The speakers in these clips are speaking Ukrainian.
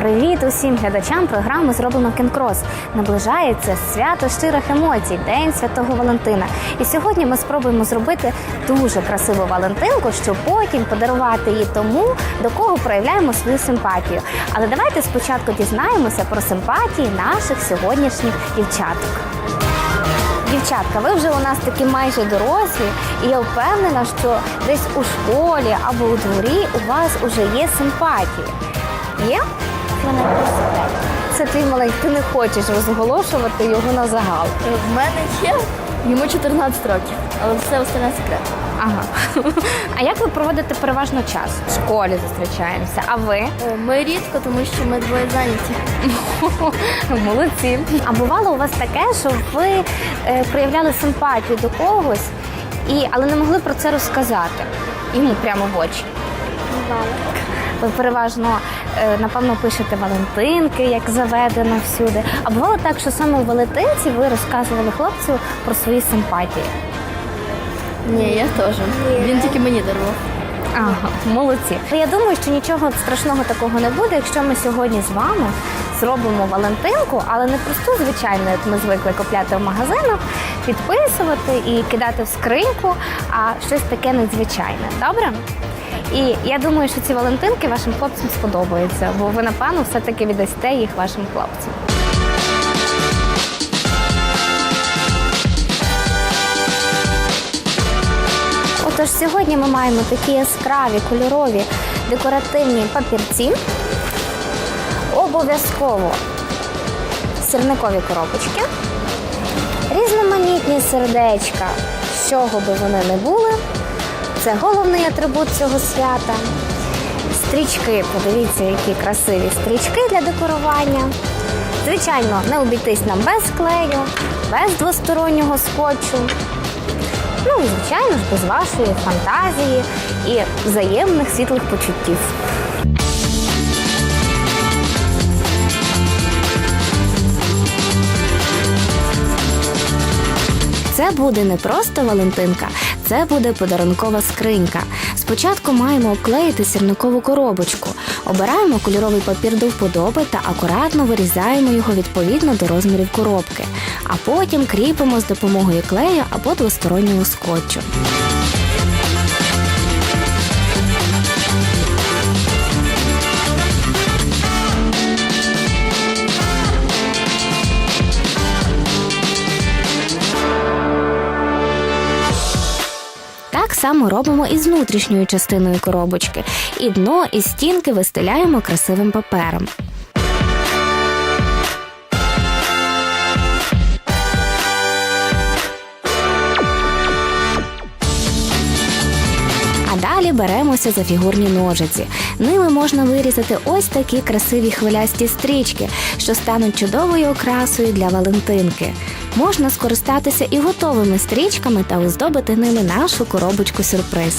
Привіт усім глядачам програми Зробимо кінкрос. Наближається свято щирих емоцій, День Святого Валентина. І сьогодні ми спробуємо зробити дуже красиву Валентинку, щоб потім подарувати її тому, до кого проявляємо свою симпатію. Але давайте спочатку дізнаємося про симпатії наших сьогоднішніх дівчаток. Дівчатка, ви вже у нас такі майже дорослі, і я впевнена, що десь у школі або у дворі у вас вже є симпатії. Є? Це твій маленький, ти не хочеш розголошувати його на загал. В мене є йому 14 років, але все остальне секрет. Ага. А як ви проводите переважно час? В школі зустрічаємося. А ви? Ми рідко, тому що ми двоє зайняті. Молодці. А бувало у вас таке, що ви е, проявляли симпатію до когось, і, але не могли про це розказати йому прямо в очі. Ви переважно, е, напевно, пишете Валентинки, як заведено всюди. А бувало так, що саме у Валентинці ви розказували хлопцю про свої симпатії. Ні, я теж. Він тільки мені дарував. Ага, молодці. Я думаю, що нічого страшного такого не буде, якщо ми сьогодні з вами зробимо Валентинку, але не просту, звичайно, як ми звикли купляти в магазинах, підписувати і кидати в скриньку, а щось таке надзвичайне. Добре? І я думаю, що ці Валентинки вашим хлопцям сподобаються, бо ви, напевно, все-таки віддасте їх вашим хлопцям. Отож, сьогодні ми маємо такі яскраві кольорові декоративні папірці. Обов'язково сірникові коробочки, різноманітні сердечка, з чого би вони не були. Це головний атрибут цього свята. Стрічки, подивіться, які красиві стрічки для декорування. Звичайно, не обійтись нам без клею, без двостороннього скотчу. Ну і звичайно ж без вашої фантазії і взаємних світлих почуттів. Буде не просто Валентинка, це буде подарункова скринька. Спочатку маємо обклеїти сірникову коробочку. Обираємо кольоровий папір до вподоби та акуратно вирізаємо його відповідно до розмірів коробки, а потім кріпимо з допомогою клею або двостороннього скотчу. Само робимо і внутрішньою частиною коробочки. І дно, і стінки вистеляємо красивим папером. Далі беремося за фігурні ножиці. Ними можна вирізати ось такі красиві хвилясті стрічки, що стануть чудовою окрасою для Валентинки. Можна скористатися і готовими стрічками та оздобити ними нашу коробочку сюрприз.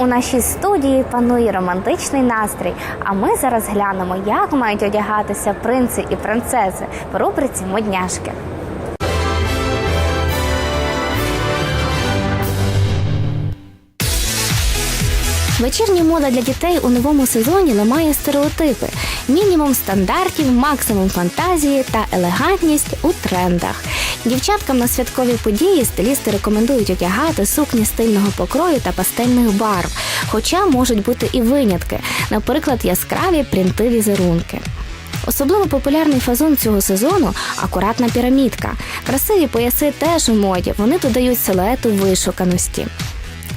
У нашій студії панує романтичний настрій. А ми зараз глянемо, як мають одягатися принци і принцеси в рубриці Модняшки. Вечірня мода для дітей у новому сезоні ламає стереотипи: мінімум стандартів, максимум фантазії та елегантність у трендах. Дівчаткам на святкові події стилісти рекомендують одягати сукні стильного покрою та пастельних барв, хоча можуть бути і винятки, наприклад, яскраві принти візерунки. Особливо популярний фазон цього сезону акуратна пірамідка. Красиві пояси теж у моді, вони додають силуету вишуканості.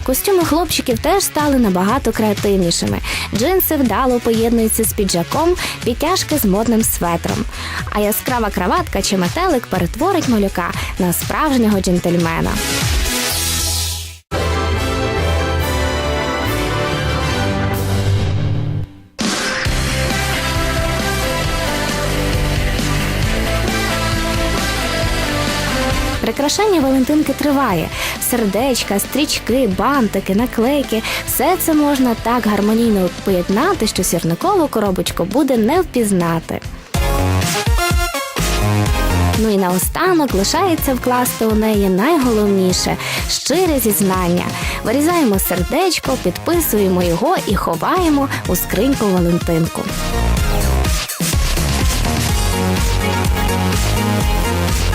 Костюми хлопчиків теж стали набагато креативнішими. Джинси вдало поєднуються з піджаком, підтяжки з модним светром. А яскрава краватка чи метелик перетворить малюка на справжнього джентльмена. Прикрашання Валентинки триває. Сердечка, стрічки, бантики, наклейки все це можна так гармонійно поєднати, що сірникову коробочку буде не впізнати. Ну і наостанок лишається вкласти у неї найголовніше щире зізнання. Вирізаємо сердечко, підписуємо його і ховаємо у скриньку Валентинку.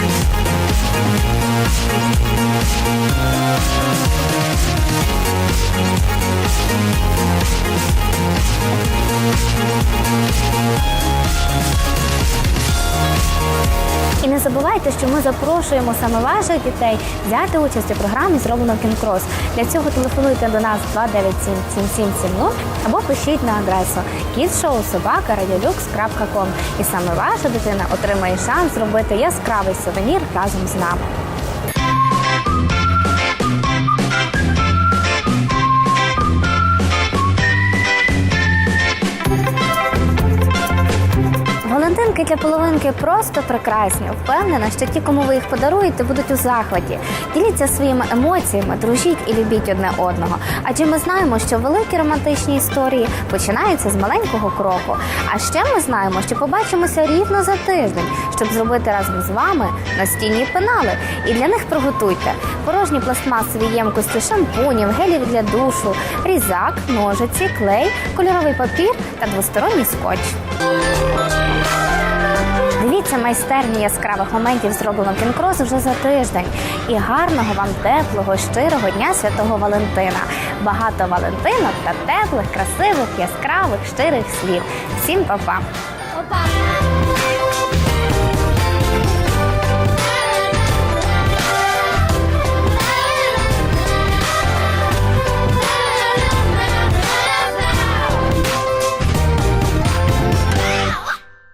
І не Thank you. Забувайте, що ми запрошуємо саме ваших дітей взяти участь у програмі Зроблено Кінкрос. Для цього телефонуйте до нас 297 7770 або пишіть на адресу kidsshowsobaka.radiolux.com І саме ваша дитина отримає шанс зробити яскравий сувенір разом з нами. Валентинки для половинки просто прекрасні. Впевнена, що ті, кому ви їх подаруєте, будуть у захваті. Діліться своїми емоціями, дружіть і любіть одне одного. Адже ми знаємо, що великі романтичні історії починаються з маленького кроку. А ще ми знаємо, що побачимося рівно за тиждень, щоб зробити разом з вами настільні пенали. І для них приготуйте порожні пластмасові ємкості шампунів, гелів для душу, різак, ножиці, клей, кольоровий папір та двосторонній скотч. Дивіться майстерні яскравих моментів зроблено кінкрос вже за тиждень. І гарного вам теплого, щирого дня святого Валентина. Багато Валентинок та теплих, красивих, яскравих, щирих слів. Всім па-па!